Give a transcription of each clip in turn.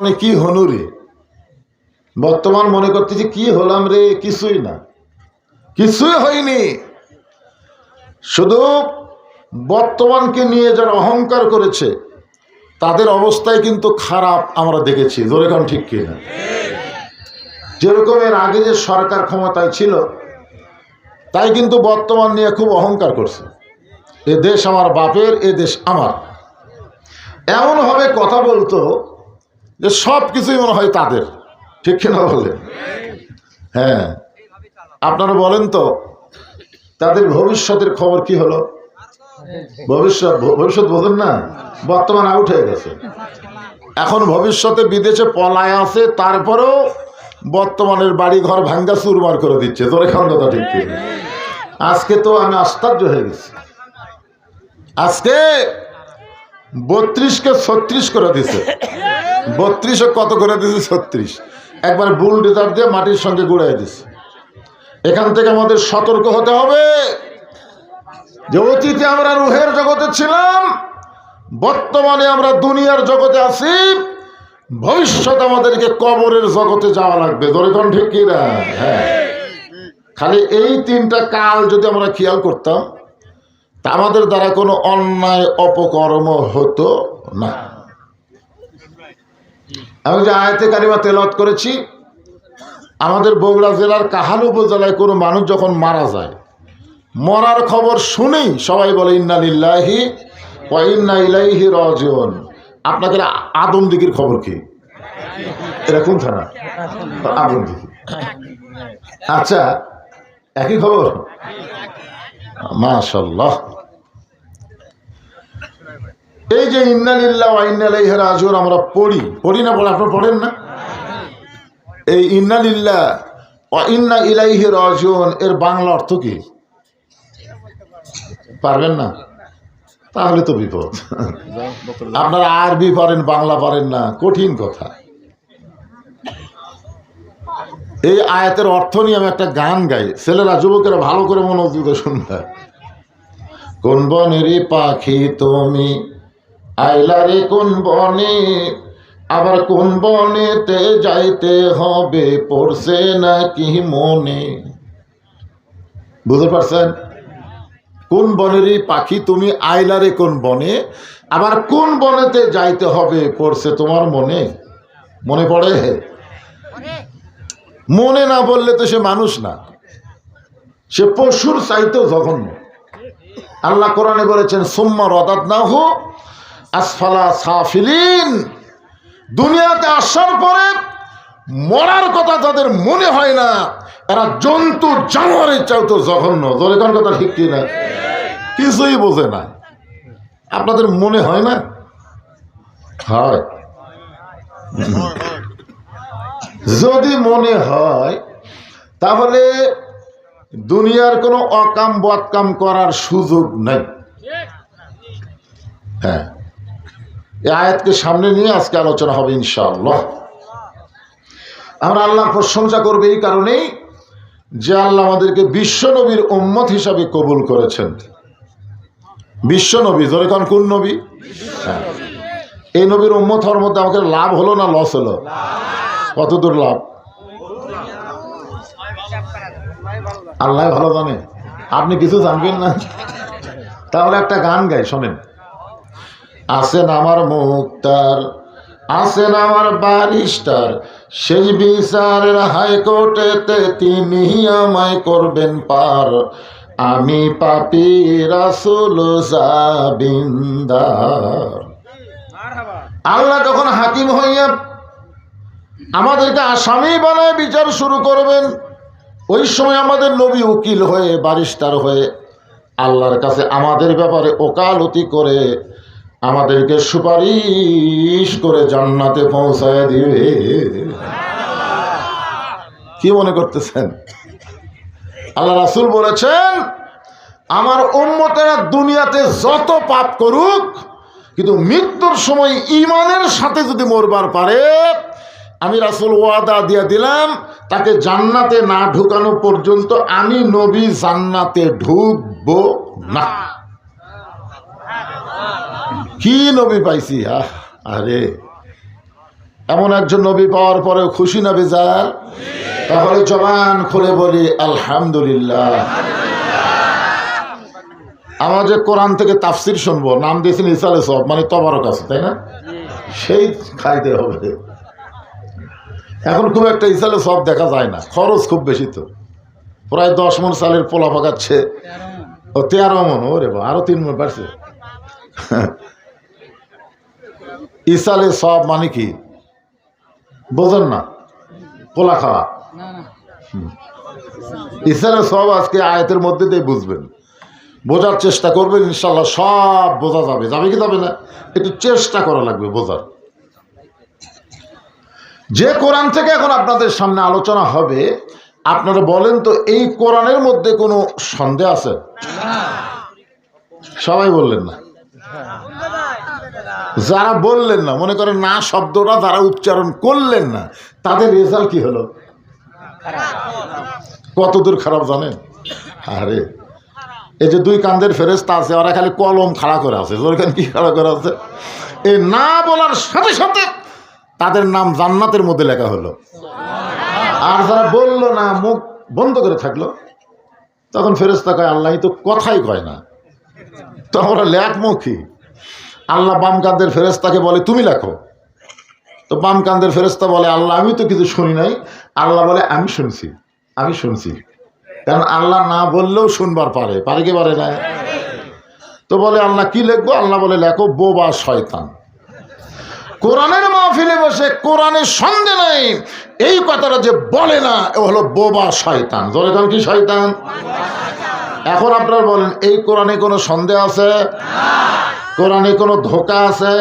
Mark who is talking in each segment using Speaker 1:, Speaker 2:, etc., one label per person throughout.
Speaker 1: মানে কি হনু রে? বর্তমান মনে করতেছি, কি হলাম রে? কিছুই না। কিছুই হয়নি। শুধু বর্তমানকে নিয়ে যারা অহংকার করেছে, তাদের অবস্থায় কিন্তু খারাপ আমরা দেখেছি। জোরে কারণ ঠিক কিনা? যেরকম এর আগে যে সরকার ক্ষমতায় ছিল, তাই কিন্তু বর্তমান নিয়ে খুব অহংকার করছে। এ দেশ আমার বাপের, এ দেশ আমার। এমনভাবে কথা বলতো যে সব কিছুই মনে হয় তাদের। ঠিক কিনা বলে হ্যাঁ। আপনারা বলেন তো, তাদের ভবিষ্যতের খবর কি হলো? ভবিষ্যৎ ভবিষ্যৎ বোঝেন না? বর্তমান আউট হয়ে গেছে। এখন ভবিষ্যতে বিদেশে পলায় আছে, তারপরেও বর্তমানের বাড়ি ঘর ভাঙ্গা চুরমার করে দিচ্ছে। তোর এখন কথা ঠিক আজকে তো আমি আশ্চর্য হয়ে গেছি। আজকে বত্রিশকে ছত্রিশ করে দিছে। বত্রিশে কত করে দিছে ছত্রিশ। একবার বুল ডিজার দিয়ে মাটির সঙ্গে গুড়াই দিছে এখান থেকে আমাদের সতর্ক হতে হবে। যে অতীতে আমরা রুহের জগতে ছিলাম, বর্তমানে আমরা দুনিয়ার জগতে আছি। ভবিষ্যৎ আমাদেরকে কবরের জগতে যাওয়া লাগবে। দরিকন ঠিক কি না হ্যাঁ। খালি এই তিনটা কাল যদি আমরা খেয়াল করতাম, তা আমাদের দ্বারা কোনো অন্যায়, অপকর্ম হতো না। আমি যে আয়তে কারিমা তেলত করেছি, আমাদের বগুড়া জেলার কাহাল উপজেলায় কোনো মানুষ যখন মারা যায়, মরার খবর শুনেই সবাই বলে, ইন্না লিল্লাহি ইন্না ইলাইহি রাজিউন। আপনাকে আদম দিঘির খবর কি? এটা কোন থানা? আদম দিঘি। আচ্ছা একই খবর? মাশাল্লাহ এই যে ইন্নালিল্লাহ ওয়া ইন্না ইলাইহি আমরা পড়ি। পড়ি না পড়ে আপনারা পড়েন না? এই ইন্নালিল্লাহ ইন্না ইলাইহি রাজিউন, এর বাংলা অর্থ কি? পারবেন না? তাহলে তো বিপদ। আপনারা আরবি পারেন বাংলা পারেন না, কঠিন কথা। এই আয়াতের অর্থ নিয়ে আমি একটা গান গাই। ছেলেরা, যুবকেরা ভালো করে মনোযোগ শুনবে। কোন বনেরই পাখি তুমি আইলারে কোন বনে আবার কোন বনেতে যাইতে হবে পড়ছে নাকি মনে? বুঝতে পারছেন? কোন বনেরই পাখি তুমি আইলারে কোন বনে আবার কোন বনেতে যাইতে হবে পড়ছে তোমার মনে? মনে পড়ে? মনে। না বললে তো সে মানুষ না। সে পশুর চাইতেও জঘন্য। আল্লাহ কোরআনে বলেছেন সোম্মা রদাত না হো আসফালা সাফিলিন দুনিয়াতে আসার পরে মরার কথা যাদের মনে হয় না। এরা জন্তু, জানোয়ারের চাইতো জঘন্য। জলেকার কথা ঠিক কি না? কিছুই বোঝে না। আপনাদের মনে হয় না? হয়। যদি মনে হয়, তাহলে দুনিয়ার কোনো অকাম বদকাম করার সুযোগ নেই। হ্যাঁ। এই আয়াতকে সামনে নিয়ে আজকে আলোচনা হবে ইনশাআল্লাহ। আমরা আল্লাহর প্রশংসা করবে এই কারণেই যে আল্লাহ আমাদেরকে বিশ্বনবীর উম্মত হিসাবে কবুল করেছেন। বিশ্বনবী ধরে কারণ কোন নবী? হ্যাঁ। এই নবীর উম্মত হওয়ার মধ্যে আমাকে লাভ হলো না লস হলো? কতদূর লাভ? আল্লাহ ভালো জানে। আপনি কিছু জানবেন না? তাহলে একটা গান গাই, শোনেন। আসেন আমার মুক্তার আসেন আমার বারিস্টার শেষ বিচারের হাইকোর্টেতে তিনি আমায় করবেন পার। আমি পাপি রাসুল আল্লাহ যখন হাকিম হইয়া আমাদেরকে আসামি বানায় বিচার শুরু করবেন, ওই সময় আমাদের নবী উকিল হয়ে বারিস্টার হয়ে আল্লাহর কাছে আমাদের ব্যাপারে ওকালতি করে আমাদেরকে সুপারিশ করে জান্নাতে পৌঁছায় দিবে। কি মনে করতেছেন? আল্লাহ রাসুল বলেছেন, আমার উম্মতেরা দুনিয়াতে যত পাপ করুক, কিন্তু মৃত্যুর সময় ইমানের সাথে যদি মরবার পারে, আমি রাসুল ওয়াদা দিয়া দিলাম, তাকে জান্নাতে না ঢুকানো পর্যন্ত আমি নবী জান্নাতে ঢুকবো না। কি নবী পাইছি? আহ, আরে। এমন একজন নবী পাওয়ার পরে খুশি না বেজার? তাহলে জবান খুলে বলি, আলহামদুলিল্লাহ। আমরা যে কোরআন থেকে তাফসির শুনব, নাম দিয়েছেন ইসালে সব মানে তবারক আছে, তাই না? সেই খাইতে হবে। এখন খুব একটা ইসালে সব দেখা যায় না, খরচ খুব বেশি তো। প্রায় দশ মন সালের পোলা পাকাচ্ছে। ও তেরো মন, ওরে বা আরও তিন মন বাড়ছে ইসালে সব মানে কি? বোঝেন না? পোলা খাওয়া ইসালে সব আজকে আয়তের মধ্যে দিয়ে বুঝবেন। বোঝার চেষ্টা করবেন ইনশাল্লাহ সব বোঝা যাবে। যাবে কি যাবে না? একটু চেষ্টা করা লাগবে বোঝার। যে কোরআন থেকে এখন আপনাদের সামনে আলোচনা হবে আপনারা বলেন তো এই কোরআনের মধ্যে কোনো সন্দেহ আছে? সবাই বললেন না। যারা বললেন না, মনে করেন না শব্দটা যারা উচ্চারণ করলেন না, তাদের রেজাল্ট কি হলো? কতদূর খারাপ জানেন? আরে, এই যে দুই কান্দের ফেরেস্তা আছে, ওরা খালি কলম খাড়া করে আছে। ওখানে কি খাড়া করে আছে? এই না বলার সাথে সাথে তাদের নাম জান্নাতের মধ্যে লেখা হলো। আর যারা বলল না, মুখ বন্ধ করে থাকল, তখন ফেরেস্তা কয়, আল্লাহ তো কথাই কয় না। তো আমরা লেখমুখী আল্লাহ বাম কান্দের ফেরেস্তাকে বলে, তুমি লেখো। তো বাম কান্দের ফেরেস্তা বলে, আল্লাহ, আমি তো কিছু শুনি নাই। আল্লাহ বলে, আমি শুনছি আমি শুনছি। কারণ আল্লাহ না বললেও শুনবার পারে পারে কি পারে না? তো বলে, আল্লাহ কি লিখব? আল্লাহ বলে, লেখো, বোবা শয়তান। কোরআনের মাহফিলে বসে কোরআনের সন্দেহ নেই। এই কথাটা যে বলে না ও হলো বোবা শয়তান। জোরে কারণ কি শয়তান? এখন আপনারা বলেন, এই কোরআনে কোনো সন্দেহ আছে? কোরআনে কোনো ধোকা আছে?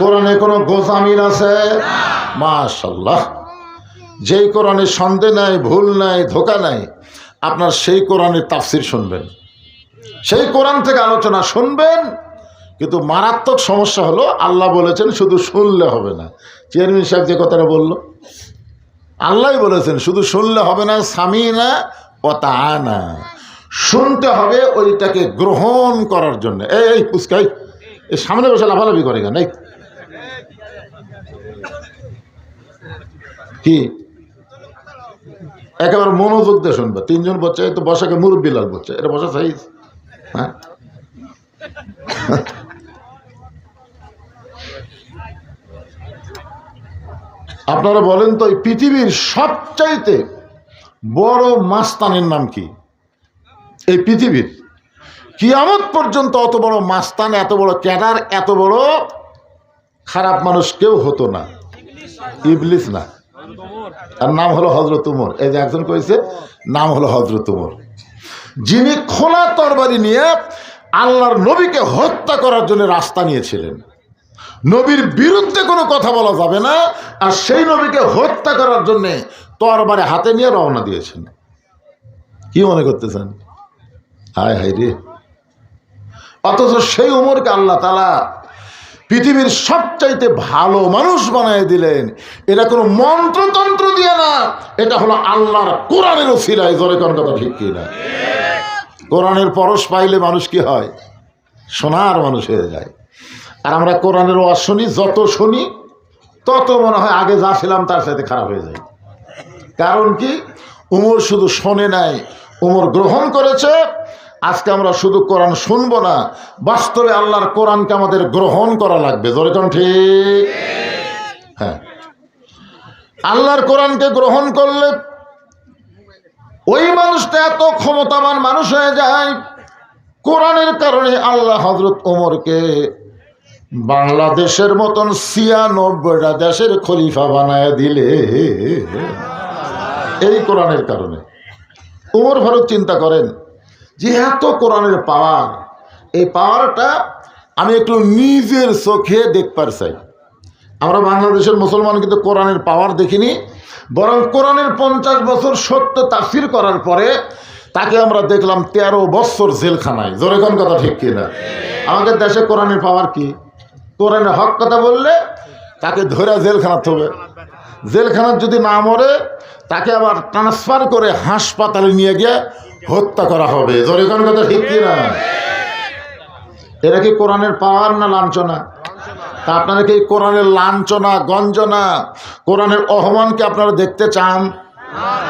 Speaker 1: কোরআনে কোনো গোজামিল আছে? মাশাল্লাহ। যেই কোরআনে সন্দেহ নাই ভুল নাই ধোকা নাই আপনার সেই কোরআনের তাফসির শুনবেন। সেই কোরআন থেকে আলোচনা শুনবেন কিন্তু মারাত্মক সমস্যা হলো আল্লাহ বলেছেন শুধু শুনলে হবে না। চেয়ারম্যান সাহেব যে কথাটা বলল আল্লাহ বলেছেন শুধু শুনলে হবে না স্বামী না তা না শুনতে হবে ওইটাকে গ্রহণ করার জন্য। এই এই পুস্কাই এই সামনে বসে লাফালাফি করে কেন? কি? একেবারে মনোযোগ দিয়ে শুনবে। তিনজন বলছে তো বসাকে মুরব্বী লাল বলছে। এটা বসা সাইজ। হ্যাঁ? আপনারা বলেন তো পৃথিবীর সবচাইতে বড় মাস্তানের নাম কি? এই পৃথিবীর। কিয়ামত পর্যন্ত অত বড় মাস্তান, এত বড় ক্যাডার, এত বড় খারাপ মানুষ কেউ হতো না। ইবলিস না। আর নাম হলো হজরত উমর। এই যে একজন কয়েছে নাম হলো হজরত উমর। যিনি খোলা তরবারি নিয়ে আল্লাহর নবীকে হত্যা করার জন্য রাস্তা নিয়েছিলেন। নবীর বিরুদ্ধে কোনো কথা বলা যাবে না, আর সেই নবীকে হত্যা করার জন্যে তরবারে হাতে নিয়ে রওনা দিয়েছেন। কি মনে করতেছেন? হায় হায় রে। অথচ সেই উমরকে আল্লাহ তালা পৃথিবীর সবচাইতে ভালো মানুষ বানিয়ে দিলেন। এটা কোনো মন্ত্রতন্ত্র দিয়ে না, এটা হলো আল্লাহর কোরআনের ওসিলায়, জোরে কোন কথা ঠিক কিনা কোরআনের পরশ পাইলে মানুষ কি হয়? সোনার মানুষ হয়ে যায়। আর আমরা কোরআনের ওয়াজ শুনি, যত শুনি, তত মনে হয় আগে যা ছিলাম তার সাথে খারাপ হয়ে যায়। কারণ কি? উমর শুধু শোনে নাই, উমর গ্রহণ করেছে আজকে আমরা শুধু কোরআন শুনব না, বাস্তবে আল্লাহর কোরআনকে আমাদের গ্রহণ করা লাগবে। জোরে কোন ঠিক? হ্যাঁ। আল্লাহর কোরআনকে গ্রহণ করলে ওই মানুষটা এত ক্ষমতাবান মানুষ হয়ে যায়, কোরআনের কারণে আল্লাহ হজরত ওমরকে বাংলাদেশের মতন ছিয়ানব্বইটা দেশের খলিফা বানায় দিলে। এই কোরআনের কারণে। উমর ফারুক চিন্তা করেন যে এত কোরআনের পাওয়ার, এই পাওয়ারটা আমি একটু নিজের চোখে দেখবার চাই। আমরা বাংলাদেশের মুসলমান কিন্তু কোরআনের পাওয়ার দেখিনি, বরং কোরআনের পঞ্চাশ বছর সত্য তাফির করার পরে তাকে আমরা দেখলাম তেরো বছর জেলখানায়। জোরে কোন কথা ঠিক কিনা? আমাদের দেশে কোরআনের পাওয়ার কি? কোরআনের হক কথা বললে তাকে ধরে জেলখানাতে হবে। জেলখানার যদি না মরে, তাকে আবার ট্রান্সফার করে হাসপাতালে নিয়ে গিয়ে হত্যা করা হবে। জোরে কোন কথা ঠিক কিনা এটা কি কোরআনের পাওয়ার না লাঞ্ছনা? তা আপনারা কি কোরআনের লাঞ্ছনা, গঞ্জনা, কোরআনের অহমানকে আপনারা দেখতে চান?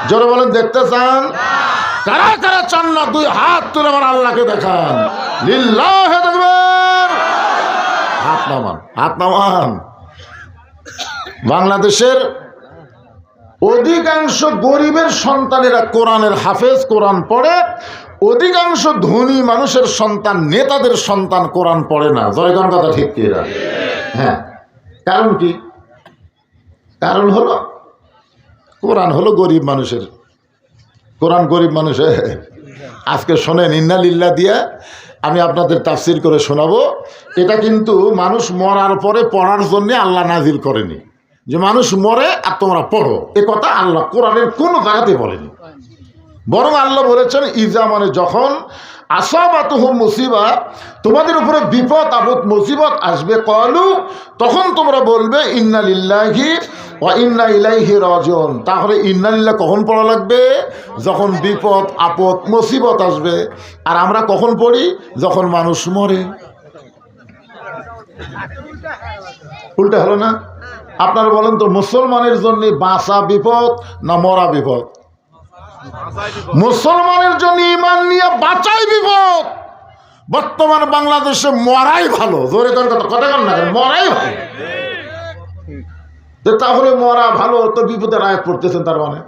Speaker 1: জোরে বলেন, দেখতে চান? কারা কারা চান না দুই হাত তুলে আমার আল্লাহকে দেখান? হাত নামান হাত নামান। বাংলাদেশের অধিকাংশ গরিবের সন্তানেরা কোরআনের হাফেজ, কোরআন পড়ে। অধিকাংশ ধনী মানুষের সন্তান, নেতাদের সন্তান কোরআন পড়ে না। জয়গান কথা ঠিক এরা? হ্যাঁ। কারণ কি? কারণ হলো, কোরআন হলো গরিব মানুষের। কোরআন গরিব মানুষের আজকে শোনেন ইন্নালিল্লা দিয়া আমি আপনাদের তাফসির করে শোনাবো। এটা কিন্তু মানুষ মরার পরে পড়ার জন্যে আল্লাহ নাজিল করেনি। যে মানুষ মরে আর তোমরা পড়ো। এ কথা আল্লাহ কোরআনের কোনো জায়গাতে বলেনি। বরং আল্লাহ বলেছেন, ইজা মানে যখন আসাবাত মুসিবা, তোমাদের উপরে বিপদ, আপদ, মুসিবত আসবে কলু তখন তোমরা বলবে, ইন্না লিল্লাহি ও ইন্না ইলাইহি রাজিউন। তাহলে ইন্না লিল্লাহ কখন পড়া লাগবে? যখন বিপদ, আপদ, মুসিবত আসবে। আর আমরা কখন পড়ি? যখন মানুষ মরে। উল্টা হলো না? আপনারা বলেন তো, মুসলমানের জন্য বাঁচা বিপদ না মরা বিপদ? মুসলমানের জন্য ইমান নিয়ে বাঁচাই বিপদ। বর্তমান বাংলাদেশে মরাই ভালো। জোরে কোন কথা কথা কন না মরাই ভালো। তাহলে মরা ভালো তো বিপদের আয়াত পড়তেছেন তার মানে?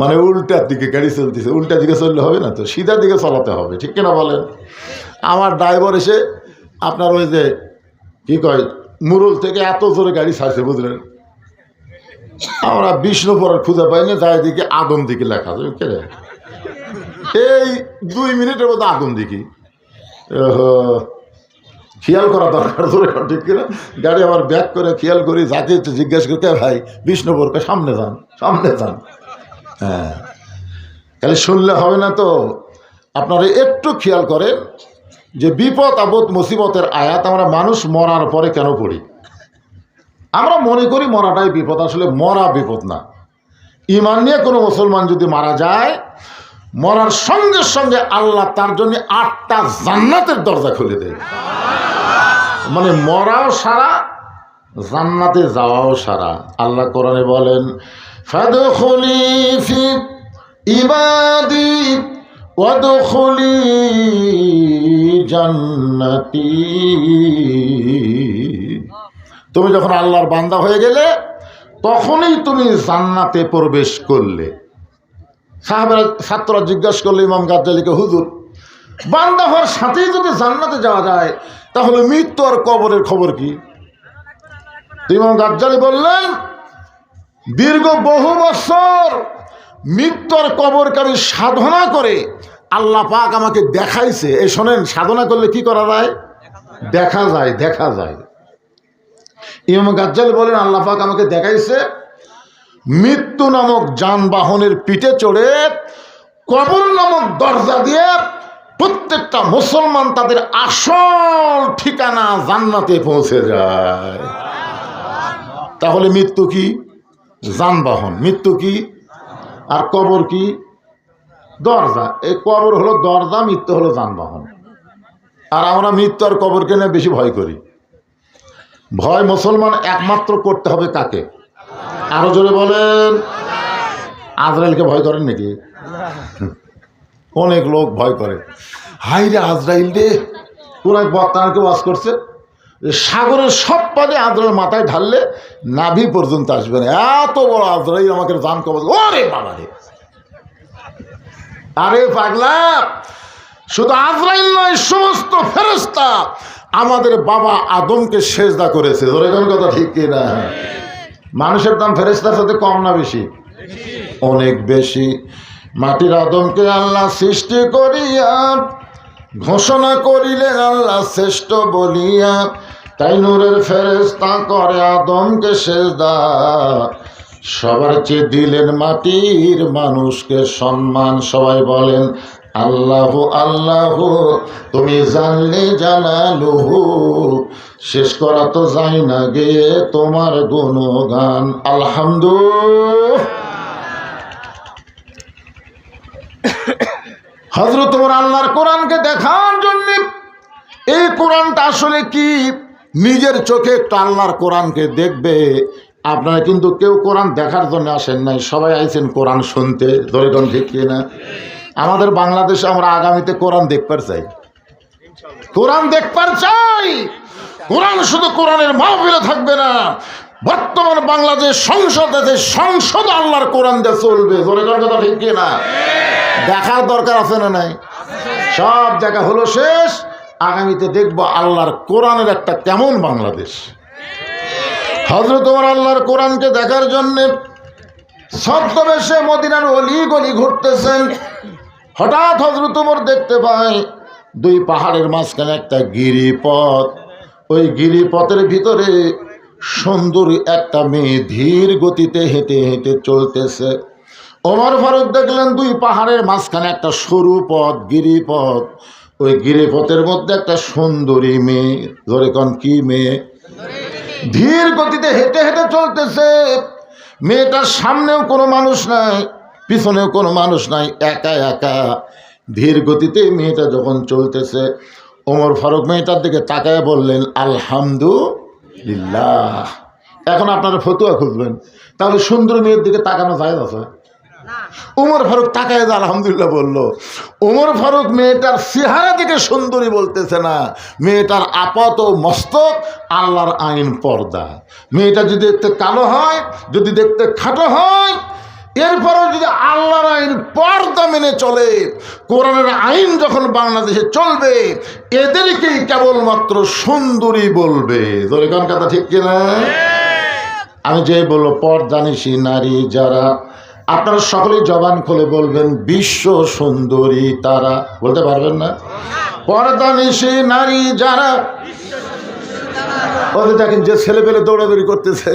Speaker 1: মানে উল্টার দিকে গাড়ি চলতেছে। উল্টা দিকে চললে হবে না তো? সিধা দিকে চালাতে হবে, ঠিক কিনা বলেন? আমার ড্রাইভার এসে আপনার ওই যে কি কয় মুরুল থেকে এত জোরে গাড়ি ছাড়ছে বুঝলেন? আমরা বিষ্ণুপুরের খুঁজে পাই না যাই দিকে আদম দিকে লেখা আছে এই দুই মিনিটের মধ্যে দিকে। ওহো, খেয়াল করা দরকার ধরে ঠিক কিনা? গাড়ি আবার ব্যাক করে খেয়াল করি যাকে জিজ্ঞেস করি কে ভাই বিষ্ণুপুরকে সামনে যান সামনে যান। হ্যাঁ তাহলে শুনলে হবে না তো। আপনারা একটু খেয়াল করেন যে বিপদ আপদ মুসিবতের আয়াত আমরা মানুষ মরার পরে কেন পড়ি? আমরা মনে করি মরাটাই বিপদ, আসলে মরা বিপদ না। ইমান নিয়ে কোনো মুসলমান যদি মারা যায়, মরার সঙ্গে সঙ্গে আল্লাহ তার জন্য আটটা জান্নাতের দরজা খুলে দেয়। মানে মরাও সারা, জান্নাতে যাওয়াও সারা। আল্লাহ কোরআনে বলেন ফি ইবাদি জান্নাতি। তুমি যখন আল্লাহর বান্দা হয়ে গেলে, তখনই তুমি জান্নাতে প্রবেশ করলে। ছাত্ররা জিজ্ঞাসা করলে ইমাম গাজ্জালিকে, হুজুর, বান্দা হওয়ার সাথেই যদি জান্নাতে যাওয়া যায়, তাহলে মৃত্যু আর কবরের খবর কি? ইমাম গাজ্জালি বললেন, দীর্ঘ বহু বছর মৃত্যু আর কবরকে আমি সাধনা করে আল্লাহ পাক আমাকে দেখাইছে। এই শোনেন, সাধনা করলে কি করা যায়? দেখা যায় দেখা যায়। ইমাম গাজ্জাল বলেন, আল্লাহ পাক আমাকে দেখাইছে, মৃত্যু নামক যানবাহনের পিঠে চড়ে কবর নামক দরজা দিয়ে প্রত্যেকটা মুসলমান তাদের আসল ঠিকানা জান্নাতে পৌঁছে যায়। তাহলে মৃত্যু কি? যানবাহন। মৃত্যু কি? আর কবর কি? দরজা। এই কবর হলো দরজা, মৃত্যু হলো যানবাহন। আর আমরা মৃত্যু আর কবরকে নিয়ে বেশি ভয় করি। ভয় মুসলমান একমাত্র করতে হবে কাকে? আরও জোরে বলেন। আজরাইলকে ভয় করেন নাকি? অনেক লোক ভয় করে। হাই রে আজরাইল রে। কোন এক বক্তাকে করছে। সাগরের সব পানি আজরাইল মাথায় ঢাললে নাভি পর্যন্ত আসবে না। এত বড় আজরাইল আমাকে জান কবজ ওরে বাবা রে। আরে পাগলা, শুধু আজরাইল নয়, সমস্ত ফেরেস্তা আমাদের বাবা আদমকে সেজদা করেছে। ধরে কথা ঠিক কিনা মানুষের দাম ফেরেস্তার সাথে কম না বেশি? অনেক বেশি। মাটির আদমকে আল্লাহ সৃষ্টি করিয়া, ঘোষণা করিলেন আল্লাহ শ্রেষ্ঠ বলিয়া তাই নূরের ফেরেস্তা করে আদমকে সেজদা। সবার চেয়ে দিলেন মাটির মানুষকে সম্মান। সবাই বলেন, আল্লাহ আল্লাহ, তুমি জানলে জানালুহু শেষ করা তো যাই না গে তোমার গুণগান। আলহামদু হজরত তোমার আল্লাহর কোরআনকে দেখার জন্য এই কোরআনটা আসলে কি? নিজের চোখে একটু কোরআনকে দেখবে। আপনারা কিন্তু কেউ কোরআন দেখার জন্য আসেন নাই, সবাই আইছেন কোরআন শুনতে, ধরে কোন ঠিক না? আমাদের বাংলাদেশে আমরা আগামীতে কোরআন দেখবার চাই। কোরআন দেখবার চাই! কোরআন শুধু কোরআনের মাহফিলে থাকবে না, বর্তমান বাংলাদেশ সংসদ আছে, সংসদ আল্লাহর কোরআন দিয়ে চলবে কোন কথা ঠিক কি না? দেখার দরকার আছে না নাই? সব জায়গা হলো শেষ। আগামীতে দেখব আল্লাহর কোরআনের একটা কেমন বাংলাদেশ। হজরত তোমার আল্লাহর কোরআনকে দেখার জন্যে সপ্তবেশে মদিনার অলি গলি ঘুরতেছেন। হঠাৎ হজরত তোমার দেখতে পায়, দুই পাহাড়ের মাঝখানে একটা গিরিপথ। ওই গিরিপথের ভিতরে সুন্দর একটা মেয়ে ধীর গতিতে হেঁটে হেঁটে চলতেছে। ওমর ফারুক দেখলেন দুই পাহাড়ের মাঝখানে একটা সরু পথ, গিরিপথ। ওই গিরিপথের মধ্যে একটা সুন্দরী মেয়ে, ধরে কন কি মেয়ে? ধীর গতিতে হেঁটে হেঁটে চলতেছে। মেয়েটার সামনেও কোনো মানুষ নাই, পিছনেও কোনো মানুষ নাই, একা একা। ধীর গতিতে মেয়েটা যখন চলতেছে, ওমর ফারুক মেয়েটার দিকে তাকায় বললেন, আলহামদুলিল্লাহ। এখন আপনারা ফতুয়া খুঁজবেন। তাহলে সুন্দর মেয়ের দিকে তাকানো যায় আছে উমর ফারুক তাকায় আলহামদুলিল্লাহ বলল উমর ফারুক মেয়েটার চেহারা দিকে সুন্দরী বলতেছে না। মেয়েটার আপাত মস্তক আল্লাহর আইন পর্দা। মেয়েটা যদি দেখতে কালো হয় যদি দেখতে খাটো হয় এরপরও যদি আল্লাহর আইন পর্দা মেনে চলে কোরআনের আইন যখন বাংলাদেশে চলবে এদেরকেই কেবলমাত্র সুন্দরী বলবে। কথা ঠিক কিনা? আমি যে বলব পর্দানিসী নারী যারা আপনারা সকলেই জবান খুলে বলবেন, বিশ্ব সুন্দরী তারা। বলতে পারবেন না? পর্দানিসী নারী যারা, ওদের দেখেন যে ছেলে পেলে দৌড়াদৌড়ি করতেছে,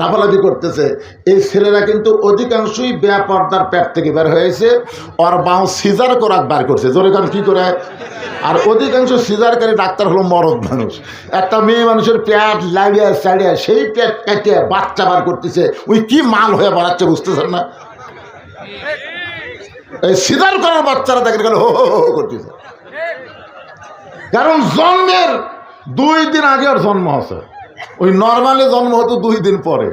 Speaker 1: লাফালাফি করতেছে, এই ছেলেরা কিন্তু অধিকাংশই বেপর্দার প্যাট থেকে বের হয়েছে, ওর বাঁ সিজার করাক বার করছে। জোরে কারণ কী করে? আর অধিকাংশ সিজারকারী ডাক্তার হলো মরদ মানুষ। একটা মেয়ে মানুষের পেট লাগিয়ে চাড়িয়ে সেই প্যাট কেটে বাচ্চা বার করতেছে। ওই কি মাল হয়ে বাড়াচ্ছে বুঝতেছেন না? এই সিদার করার বাচ্চারা দেখে গেল হো হো করতেছে। কারণ জন্মের দুই দিন আগে আর জন্ম আছে। ওই নর্মালি জন্ম হতো দুই দিন পরে।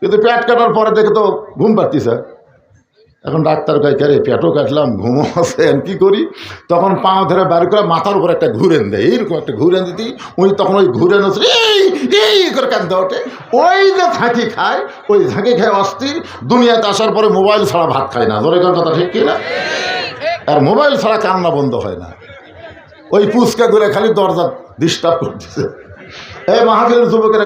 Speaker 1: কিন্তু পেট কাটার পরে দেখে তো ঘুম পাচ্ছিস এখন ডাক্তার কয় কে পেটও কাটলাম, ঘুমও আছে কী করি? তখন পা ধরে বার করে মাথার উপর একটা ঘুরেন দেয়, এইরকম একটা ঘুরেন দিতি। ওই তখন ওই ঘুরেন হচ্ছে, এই এই, করে কান্দে ওঠে। ওই যে ঝাঁকি খায়, ওই ঝাঁকি খায় অস্থির, দুনিয়াতে আসার পরে মোবাইল ছাড়া ভাত খায় না। ধরে কথা, ঠিক কিনা আর মোবাইল ছাড়া কান্না বন্ধ হয় না। ওই পুচকা করে খালি দরজা ডিস্টার্ব করতেছে। এই মাহফিলের যুবকেরা